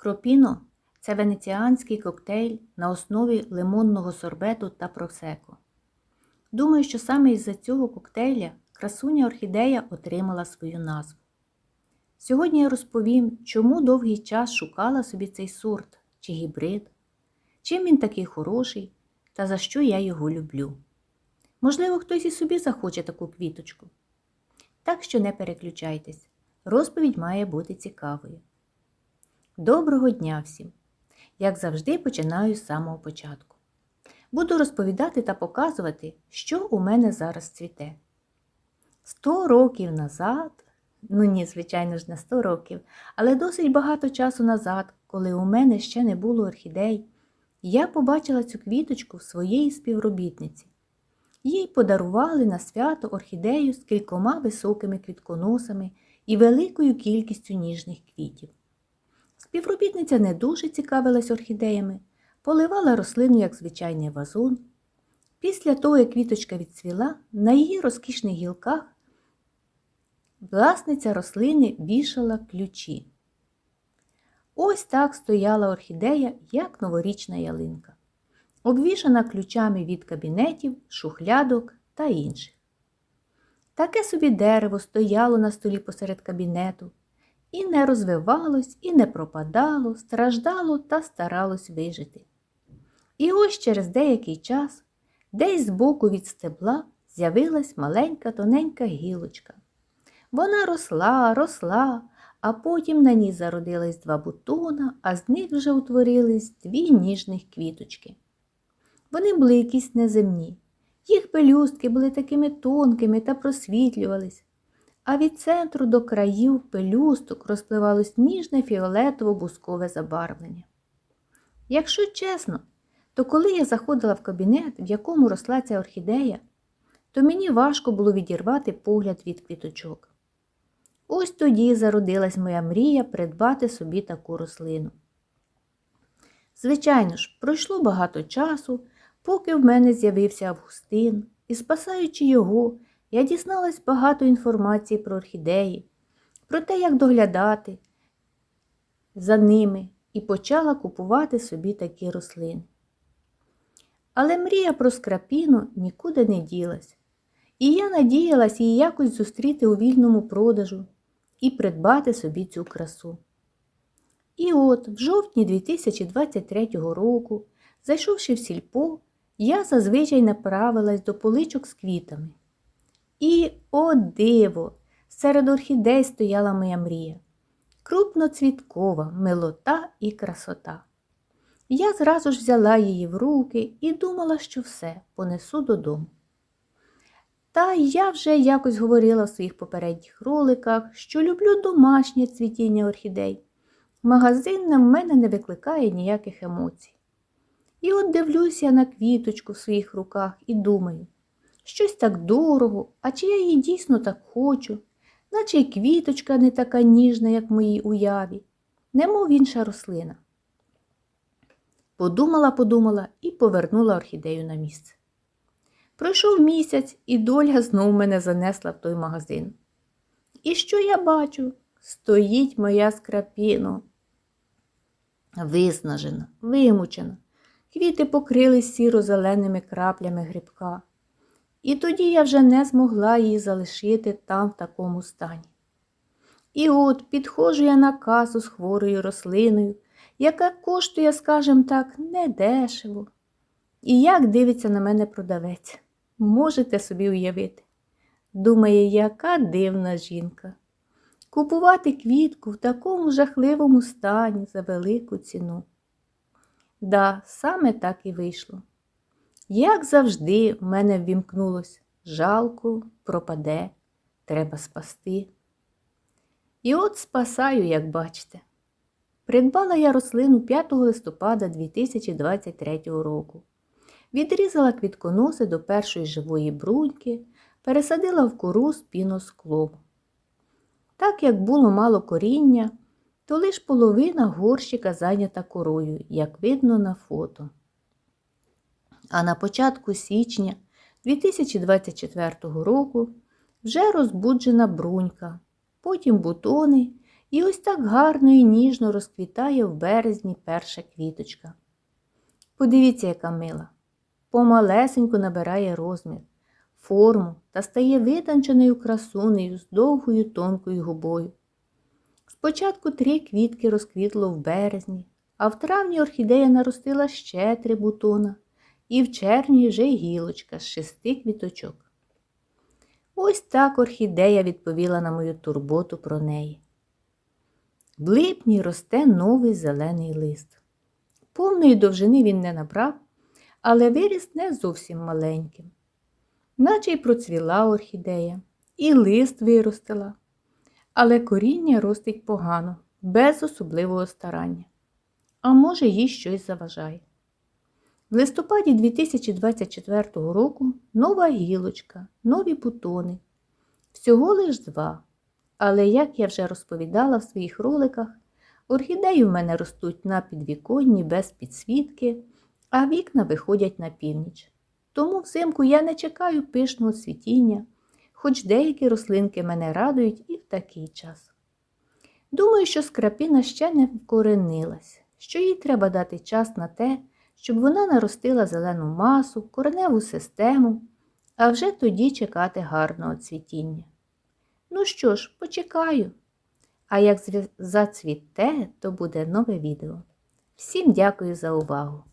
Скропіно це венеціанський коктейль на основі лимонного сорбету та просеко. Думаю, що саме із-за цього коктейля красуня орхідея отримала свою назву. Сьогодні я розповім, чому довгий час шукала собі цей сорт чи гібрид, чим він такий хороший та за що я його люблю. Можливо, хтось і собі захоче таку квіточку. Так що не переключайтесь, розповідь має бути цікавою. Доброго дня всім! Як завжди, починаю з самого початку. Буду розповідати та показувати, що у мене зараз цвіте. Сто років назад, ну ні, звичайно ж, не сто років, але досить багато часу назад, коли у мене ще не було орхідей, я побачила цю квіточку в своєї співробітниці. Їй подарували на свято орхідею з кількома високими квітконосами і великою кількістю ніжних квітів. Співробітниця не дуже цікавилась орхідеями, поливала рослину як звичайний вазон. Після того, як квіточка відцвіла, на її розкішних гілках власниця рослини вішала ключі. Ось так стояла орхідея, як новорічна ялинка, обвішана ключами від кабінетів, шухлядок та інших. Таке собі дерево стояло на столі посеред кабінету, і не розвивалось, і не пропадало, страждало та старалось вижити. І ось через деякий час десь збоку від стебла з'явилась маленька тоненька гілочка. Вона росла, росла, а потім на ній зародились два бутона, а з них вже утворились дві ніжних квіточки. Вони були якісь неземні. Їх пелюстки були такими тонкими та просвітлювались, а від центру до країв пелюсток розпливалось ніжне фіолетово-бускове забарвлення. Якщо чесно, то коли я заходила в кабінет, в якому росла ця орхідея, то мені важко було відірвати погляд від квіточок. Ось тоді зародилась моя мрія придбати собі таку рослину. Звичайно ж, пройшло багато часу, поки в мене з'явився Августин, і, спасаючи його, я дізналась багато інформації про орхідеї, про те, як доглядати за ними і почала купувати собі такі рослини. Але мрія про скрапіну нікуди не ділась, і я надіялась її якось зустріти у вільному продажу і придбати собі цю красу. І от в жовтні 2023 року, зайшовши в сільпо, я зазвичай направилась до поличок з квітами. І, о диво, серед орхідей стояла моя мрія. Крупноцвіткова милота і красота. Я зразу ж взяла її в руки і думала, що все понесу додому. Та я вже якось говорила в своїх попередніх роликах, що люблю домашнє цвітіння орхідей. Магазин на мене не викликає ніяких емоцій. І от дивлюся на квіточку в своїх руках і думаю, щось так дорого, а чи я її дійсно так хочу, наче й квіточка не така ніжна, як в моїй уяві, немов інша рослина. Подумала, подумала і повернула орхідею на місце. Пройшов місяць, і доля знов мене занесла в той магазин. І що я бачу? Стоїть моя скрапіно. Виснажена, вимучена. Квіти покрились сіро-зеленими краплями грибка. І тоді я вже не змогла її залишити там в такому стані. І от підходжу я на касу з хворою рослиною, яка коштує, скажімо так, недешево. І як дивиться на мене продавець, можете собі уявити. Думає, яка дивна жінка. Купувати квітку в такому жахливому стані за велику ціну. Да, саме так і вийшло. Як завжди, в мене ввімкнулось жалко, пропаде, треба спасти. І от спасаю, як бачите. Придбала я рослину 5 листопада 2023 року. Відрізала квітконоси до першої живої бруньки, пересадила в кору з піносклом. Так як було мало коріння, то лиш половина горщика зайнята корою, як видно на фото. А на початку січня 2024 року вже розбуджена брунька, потім бутони І ось так гарно і ніжно розквітає в березні перша квіточка. Подивіться, яка мила. Помалесенько набирає розмір, форму та стає витонченою красунею з довгою тонкою губою. Спочатку три квітки розквітло в березні, а в травні орхідея наростила ще три бутона, і в червні вже гілочка з шести квіточок. Ось так орхідея відповіла на мою турботу про неї. В липні росте новий зелений лист. Повної довжини він не набрав, але виріс не зовсім маленьким. Наче й процвіла орхідея, і лист виростила, але коріння ростить погано, без особливого старання. А може, їй щось заважає. В листопаді 2024 року нова гілочка, нові бутони. Всього лиш два. Але, як я вже розповідала в своїх роликах, орхідеї в мене ростуть на підвіконні без підсвітки, а вікна виходять на північ. Тому взимку я не чекаю пишного цвітіння, хоч деякі рослинки мене радують і в такий час. Думаю, що скрапіна ще не вкоренилась, що їй треба дати час на те, щоб вона наростила зелену масу, кореневу систему, а вже тоді чекати гарного цвітіння. Ну що ж, почекаю. А як зацвіте, то буде нове відео. Всім дякую за увагу!